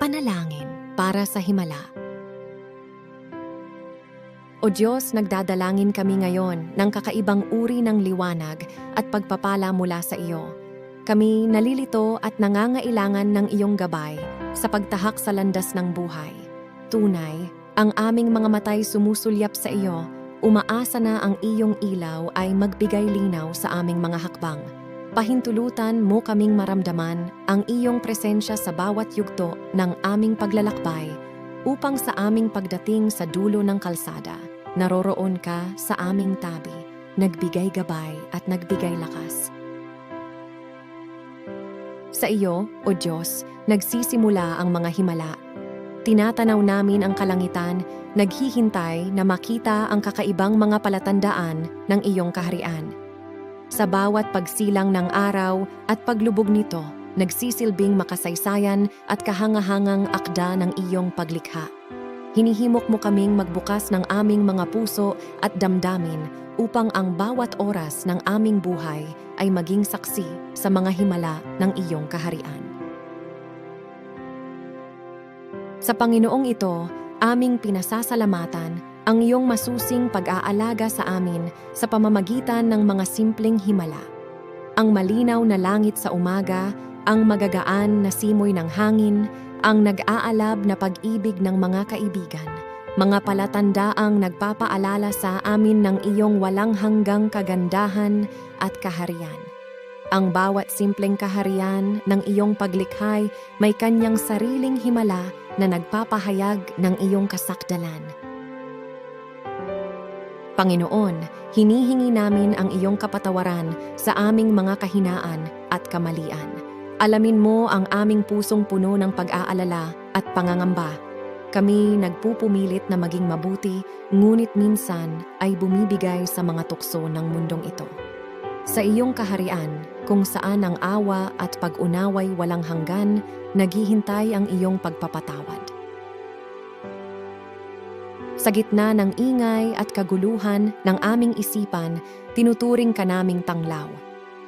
Panalangin para sa Himala O Diyos, nagdadalangin kami ngayon ng kakaibang uri ng liwanag at pagpapala mula sa iyo. Kami nalilito at nangangailangan ng iyong gabay sa pagtahak sa landas ng buhay. Tunay, ang aming mga matay sumusulyap sa iyo, umaasa na ang iyong ilaw ay magbigay linaw sa aming mga hakbang. Pahintulutan mo kaming maramdaman ang iyong presensya sa bawat yugto ng aming paglalakbay upang sa aming pagdating sa dulo ng kalsada, naroroon ka sa aming tabi, nagbigay gabay at nagbigay lakas. Sa iyo, O Diyos, nagsisimula ang mga himala. Tinatanaw namin ang kalangitan, naghihintay na makita ang kakaibang mga palatandaan ng iyong kaharian. Sa bawat pagsilang ng araw at paglubog nito, nagsisilbing makasaysayan at kahangahangang akda ng iyong paglikha. Hinihimok mo kaming magbukas ng aming mga puso at damdamin upang ang bawat oras ng aming buhay ay maging saksi sa mga himala ng iyong kaharian. Sa Panginoong ito, aming pinasasalamatan ang iyong masusing pag-aalaga sa amin sa pamamagitan ng mga simpleng himala. Ang malinaw na langit sa umaga, ang magagaan na simoy ng hangin, ang nag-aalab na pag-ibig ng mga kaibigan, mga palatandaang nagpapaalala sa amin ng iyong walang hanggang kagandahan at kaharian. Ang bawat simpleng kaharian ng iyong paglikhay may kanyang sariling himala na nagpapahayag ng iyong kasakdalan. Panginoon, hinihingi namin ang iyong kapatawaran sa aming mga kahinaan at kamalian. Alamin mo ang aming pusong puno ng pag-aalala at pangangamba. Kami nagpupumilit na maging mabuti, ngunit minsan ay bumibigay sa mga tukso ng mundong ito. Sa iyong kaharian, kung saan ang awa at pag-unaway walang hanggan, naghihintay ang iyong pagpapatawad. Sa gitna ng ingay at kaguluhan ng aming isipan, tinuturing ka naming tanglaw.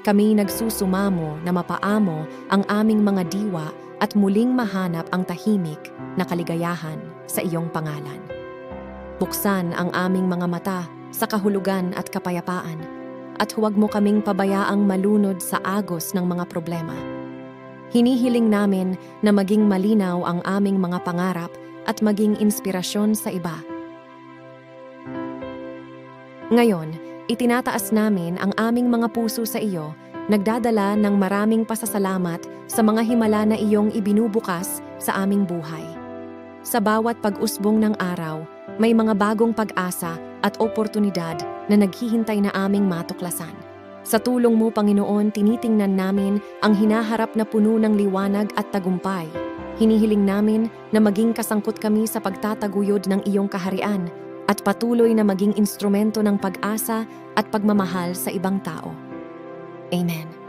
Kami nagsusumamo na mapaamo ang aming mga diwa at muling mahanap ang tahimik na kaligayahan sa iyong pangalan. Buksan ang aming mga mata sa kahulugan at kapayapaan at huwag mo kaming pabayaang malunod sa agos ng mga problema. Hinihiling namin na maging malinaw ang aming mga pangarap at maging inspirasyon sa iba. Ngayon, itinataas namin ang aming mga puso sa iyo, nagdadala ng maraming pasasalamat sa mga himala na iyong ibinubukas sa aming buhay. Sa bawat pag-usbong ng araw, may mga bagong pag-asa at oportunidad na naghihintay na aming matuklasan. Sa tulong mo, Panginoon, tinitingnan namin ang hinaharap na puno ng liwanag at tagumpay. Hinihiling namin na maging kasangkot kami sa pagtataguyod ng iyong kaharian at patuloy na maging instrumento ng pag-asa at pagmamahal sa ibang tao. Amen.